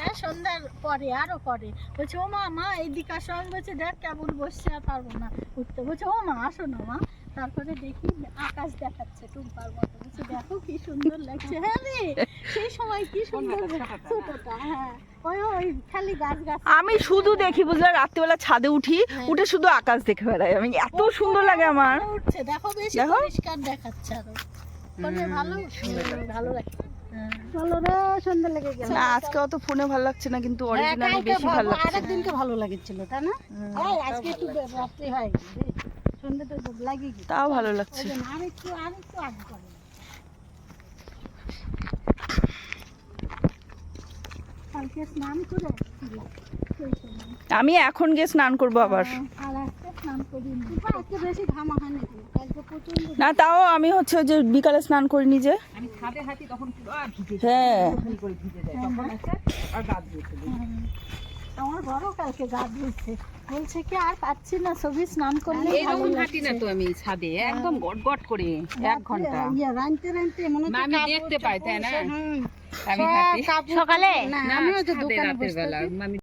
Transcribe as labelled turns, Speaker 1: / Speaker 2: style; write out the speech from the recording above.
Speaker 1: হ্যাঁ সন্ধ্যার পরে আরও পরে। বলছে ও মা মা এইদিকে আসো। আমি বলছি দেখ কেমন বসছে আর পারব না উঠতে। বলছে ও মা আসো না মা। তারপরে দেখি আকাশ দেখাচ্ছে টুম্পার মতো। বলছে দেখো কি সুন্দর লাগছে। হ্যাঁ রে সেই সময় কি সুন্দর ছোটটা হ্যাঁ। ওই ওই খালি গাছ গাছ
Speaker 2: আমি শুধু দেখি বুঝলে রাত্রিবেলা ছাদে উঠি
Speaker 1: হ্যাঁ।
Speaker 2: উঠে শুধু আকাশ দেখে বেড়াই। আমি এত সুন্দর লাগে আমার।
Speaker 1: উঠছে। দেখো বেশি। পরিষ্কার দেখাচ্ছে আরও। ফোনে ভালো ভালো লাগছে। হ্যাঁ। চলো রে সুন্দর লেগে গেল।
Speaker 2: না আজকে ফোনে ভালো লাগছে না কিন্তু অরিজিনালি বেশি ভালো লাগছে।
Speaker 1: আরেক দিনকে ভালো লাগছিল তাই না? এই আজকে একটু রাত্রি হয় সন্ধ্যাটা লাগিয়ে গেছে
Speaker 2: তাও ভালো লাগছে।
Speaker 1: আর একটু আর একটু আগে করে কালকে স্নান করে।
Speaker 2: আমি এখন গিয়ে স্নান করব আবার।
Speaker 1: আর আজকে স্নান আজকে বেশি ঘামা হয়
Speaker 2: না তাও আমি হচ্ছে ওই যে বিকালে স্নান হ্যাঁ।
Speaker 3: করে ভিজে যায়। তখন আছে আর গাছ দিয়েছে
Speaker 1: হুম। আমার বড় কালকে গা ধুয়েছে বলছে কি আর পাচ্ছি না স্নান করলে
Speaker 3: হাঁটি না তো আমি ছাদে একদম গট গট করে এক ঘণ্টা।
Speaker 1: ইয়ে, রাঁধতে রাঁধতে মনে হচ্ছে
Speaker 3: আমি দেখতে পাই, তাই না?
Speaker 1: চোপড়,
Speaker 3: আমি হাঁটি।
Speaker 1: সকালে? না
Speaker 3: না
Speaker 1: আমিও তো দোকানে বসে
Speaker 3: বেলা
Speaker 1: থাকি।
Speaker 3: আমি